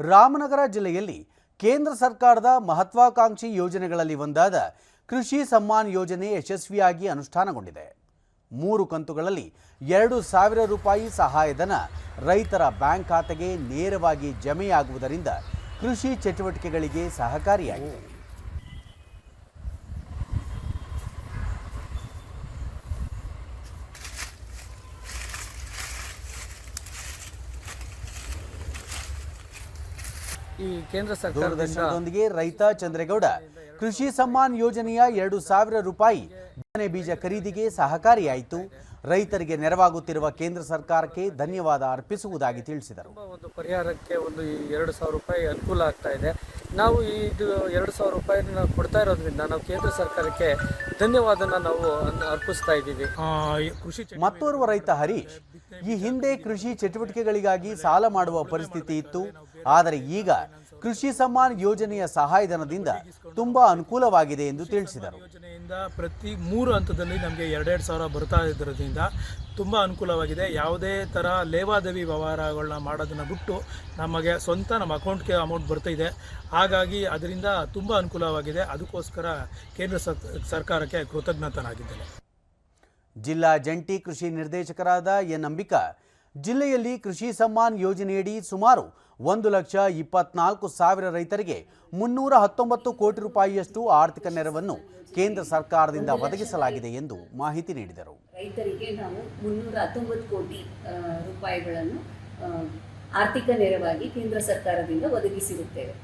ರಾಮನಗರ ಜಿಲ್ಲೆಯಲ್ಲಿ ಕೇಂದ್ರ ಸರ್ಕಾರದ ಮಹತ್ವಾಕಾಂಕ್ಷಿ ಯೋಜನೆಗಳಲ್ಲಿ ಒಂದಾದ ಕೃಷಿ ಸಮ್ಮಾನ್ ಯೋಜನೆ ಯಶಸ್ವಿಯಾಗಿ ಅನುಷ್ಠಾನಗೊಂಡಿದೆ. ಮೂರು ಕಂತುಗಳಲ್ಲಿ ಎರಡು ಸಾವಿರ ರೂಪಾಯಿ ಸಹಾಯಧನ ರೈತರ ಬ್ಯಾಂಕ್ ಖಾತೆಗೆ ನೇರವಾಗಿ ಜಮೆಯಾಗುವುದರಿಂದ ಕೃಷಿ ಚಟುವಟಿಕೆಗಳಿಗೆ ಸಹಕಾರಿಯಾಗಿದೆ. ಈ ಕೇಂದ್ರ ಸರ್ಕಾರದೊಂದಿಗೆ ದೂರದರ್ಶನದೊಂದಿಗೆ ರೈತ ಚಂದ್ರೇಗೌಡ ಕೃಷಿ ಸಮ್ಮಾನ್ ಯೋಜನೆಯ ಎರಡು ಸಾವಿರ ರೂಪಾಯಿ ಬಿತ್ತನೆ ಬೀಜ ಖರೀದಿಗೆ ಸಹಕಾರಿಯಾಯಿತು. ರೈತರಿಗೆ ನೆರವಾಗುತ್ತಿರುವ ಕೇಂದ್ರ ಸರ್ಕಾರಕ್ಕೆ ಧನ್ಯವಾದ ಅರ್ಪಿಸುವುದಾಗಿ ತಿಳಿಸಿದರು. ಒಂದು ಪರಿಹಾರಕ್ಕೆ ಒಂದು ಎರಡು ಸಾವಿರ ರೂಪಾಯಿ ಅನುಕೂಲ ಆಗ್ತಾ ಇದೆ. ನಾವು ಈ ಇದು ಎರಡು ಸಾವಿರ ರೂಪಾಯಿನ ಕೊಡ್ತಾ ಇರೋದ್ರಿಂದ ನಾವು ಕೇಂದ್ರ ಸರ್ಕಾರಕ್ಕೆ ಧನ್ಯವಾದನ ನಾವು ಅನ್- ಅರ್ಪಿಸ್ತಾ ಇದ್ದೀವಿ. ಆ, ಕೃಷಿ ಮತ್ತೋರ್ವ ರೈತ ಹರೀಶ್ ಈ ಹಿಂದೆ ಕೃಷಿ ಚಟುವಟಿಕೆಗಳಿಗಾಗಿ ಸಾಲ ಮಾಡುವ ಪರಿಸ್ಥಿತಿ ಇತ್ತು. ಆದರೆ ಈಗ ಕೃಷಿ ಸಮ್ಮಾನ್ ಯೋಜನೆಯ ಸಹಾಯಧನದಿಂದ ತುಂಬಾ ಅನುಕೂಲವಾಗಿದೆ ಎಂದು ತಿಳಿಸಿದರು. ಯೋಜನೆಯಿಂದ ಪ್ರತಿ ಮೂರು ಹಂತದಲ್ಲಿ ನಮಗೆ ಎರಡೆರಡು ಸಾವಿರ ಬರ್ತಾ ಇರೋದ್ರಿಂದ ತುಂಬ ಅನುಕೂಲವಾಗಿದೆ. ಯಾವುದೇ ಥರ ಲೇವಾದೇವಿ ವ್ಯವಹಾರಗಳನ್ನ ಮಾಡೋದನ್ನ ಬಿಟ್ಟು ನಮಗೆ ಸ್ವಂತ ನಮ್ಮ ಅಕೌಂಟ್ಗೆ ಅಮೌಂಟ್ ಬರ್ತಾ ಇದೆ. ಹಾಗಾಗಿ ಅದರಿಂದ ತುಂಬ ಅನುಕೂಲವಾಗಿದೆ. ಅದಕ್ಕೋಸ್ಕರ ಕೇಂದ್ರ ಸರ್- ಸರ್ಕಾರಕ್ಕೆ ಕೃತಜ್ಞತನಾಗಿದ್ದೇನೆ. ಜಿಲ್ಲಾ ಜಂಟಿ ಕೃಷಿ ನಿರ್ದೇಶಕರಾದ ಎನ್ ಅಂಬಿಕಾ ಜಿಲ್ಲೆಯಲ್ಲಿ ಕೃಷಿ ಸಮ್ಮಾನ್ ಯೋಜನೆಯಡಿ ಸುಮಾರು ಒಂದು ಲಕ್ಷ ಇಪ್ಪತ್ನಾಲ್ಕು ಸಾವಿರ ರೈತರಿಗೆ ಮುನ್ನೂರ ಹತ್ತೊಂಬತ್ತು ಕೋಟಿ ರೂಪಾಯಿಯಷ್ಟು ಆರ್ಥಿಕ ನೆರವನ್ನು ಕೇಂದ್ರ ಸರ್ಕಾರದಿಂದ ಒದಗಿಸಲಾಗಿದೆ ಎಂದು ಮಾಹಿತಿ ನೀಡಿದರು. ರೈತರಿಗೆ ನಾವು ಮುನ್ನೂರ ಹತ್ತೊಂಬತ್ತು ಕೋಟಿ ರೂಪಾಯಿಗಳನ್ನು ಆರ್ಥಿಕ ನೆರವಾಗಿ ಕೇಂದ್ರ ಸರ್ಕಾರದಿಂದ ಒದಗಿಸಿರುತ್ತೇವೆ.